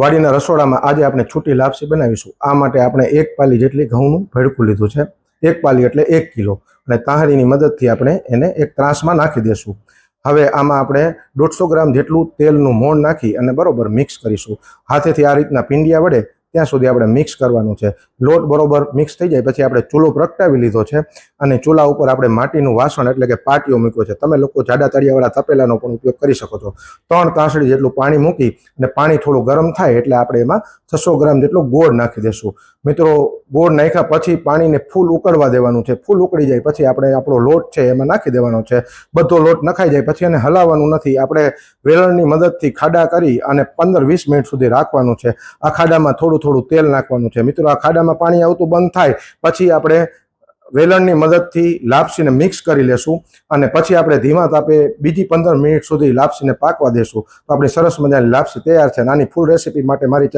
વાડીના રસોડામાં આજે આપણે છૂટી લાપસી બનાવીશું. આ માટે આપણે એક પાલી જેટલી ઘઉંનું ભેડકું લીધું છે. એક પાલી એટલે એક કિલો. અને તાહરીની મદદથી આપણે એને એક ત્રાસમાં નાખી દેશું. હવે આમાં આપણે દોઢસો ગ્રામ જેટલું તેલનું મોણ નાખી અને બરોબર મિક્સ કરીશું. હાથેથી આ રીતના પિંડિયા વડે ત્યાં સુધી આપણે મિક્સ કરવાનું છે. લોટ બરોબર મિક્સ થઈ જાય, પછી આપણે ચૂલો પ્રગટાવી લીધો છે અને ચૂલા ઉપર આપણે માટીનું વાસણ એટલે કે પાટીઓ મૂક્યો છે. તમે લોકો જાડા તળિયાવાળા તપેલાનો પણ ઉપયોગ કરી શકો છો. ત્રણ તાંસળી જેટલું પાણી મૂકી અને પાણી થોડું ગરમ થાય એટલે આપણે એમાં છસો ગ્રામ જેટલો ગોળ નાખી દેશું. મિત્રો, ગોળ નાખ્યા પછી પાણીને ફૂલ ઉકળવા દેવાનું છે. ફૂલ ઉકળી જાય પછી આપણે આપણો લોટ છે એમાં નાખી દેવાનો છે. બધો લોટ નખાઈ જાય પછી એને હલાવવાનું નથી. આપણે વેલણની મદદથી ખાડા કરી અને પંદર વીસ મિનિટ સુધી રાખવાનું છે. આ ખાડામાં થોડું થોડું તેલ નાખવાનું છે. મિત્રો, આ ખાડામાં પાણી આવતું બંધ થાય, પછી આપણે વેલણની મદદથી લાપસીને મિક્સ કરી લેશું અને પછી આપણે ધીમા તાપે બીજી પંદર મિનિટ સુધી લાપસીને પાકવા દેશું. તો આપણી સરસ મજાની લાપસી તૈયાર છે નાની ફૂલ રેસીપી માટે મારી